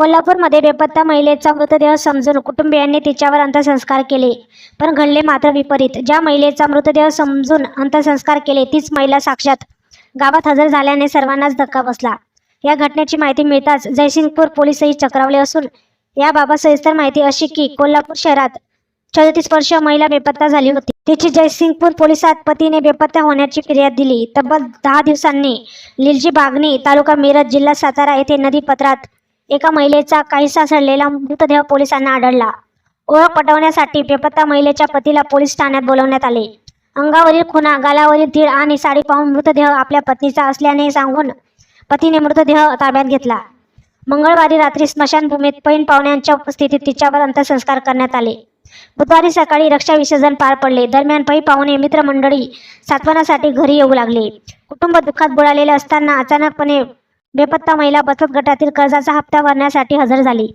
कोल्हापूरमध्ये बेपत्ता महिलेचा मृतदेह समजून कुटुंबियांनी तिच्यावर अंत्यसंस्कार केले पण घडले मात्र विपरीत. ज्या महिलेचा मृतदेह समजून अंत्यसंस्कार केले तीच महिला साक्षात गावात हजर झाल्याने सर्वांनाच धक्का बसला. या घटनेची माहिती मिळताच जयसिंगपूर पोलीसही चक्रावले असून याबाबत सविस्तर माहिती अशी की कोल्हापूर शहरात चौतीस वर्ष महिला बेपत्ता झाली होती. तिची जयसिंगपूर पोलिसात पतीने बेपत्ता होण्याची फिर्याद दिली. तब्बल दहा दिवसांनी लिलजी बागणी तालुका मिरज जिल्हा सातारा येथे नदीपत्रात एका महिलेचा काहीसा सडलेला मृतदेह पोलिसांना आढळला. ओळख पटवण्यासाठी बेपत्ता महिलेच्या पतीला पोलीस ठाण्यात बोलवण्यात आले. अंगावरील खुणा गालावरील तीळ आणि साडी पाहून मृतदेह आपल्या पत्नीचा असल्याने सांगून पतीने मृतदेह ताब्यात घेतला. मंगळवारी रात्री स्मशानभूमीत पैन पाहुण्यांच्या उपस्थितीत तिच्यावर अंत्यसंस्कार करण्यात आले. बुधवारी सकाळी रक्षा विसर्जन पार पडले. दरम्यान पै पाहुणे मित्रमंडळी सात्वनासाठी घरी येऊ लागले. कुटुंब दुःखात बुडालेले असताना अचानकपणे बेपत्ता महिला बचत गटातील कर्जाचा हप्ता भरण्यासाठी हजर झाली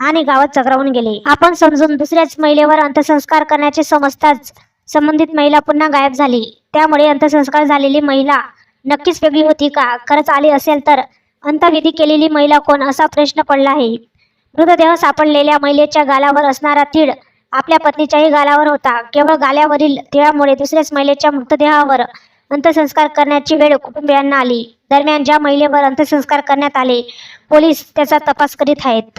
आणि गावात चक्रावून गेले. आपण समजून दुसऱ्याच महिलेवर अंत्यसंस्कार करण्याचे समजताच संबंधित महिला पुन्हा गायब झाली. त्यामुळे अंत्यसंस्कार झालेली महिला नक्कीच वेगळी होती का? खरंच आली असेल तर अंतविधी केलेली महिला कोण असा प्रश्न पडला आहे. मृतदेह सापडलेल्या महिलेच्या गालावर असणारा तीळ आपल्या पत्नीच्याही गालावर होता. केवळ गाल्यावरील तिळामुळे दुसऱ्याच महिलेच्या मृतदेहावर अंत्यसंस्कार करण्याची वेळ कुटुंबियांना आली. दरम्यान ज्या महिलेवर अंत्यसंस्कार करण्यात आले पोलीस त्याचा तपास करीत आहेत.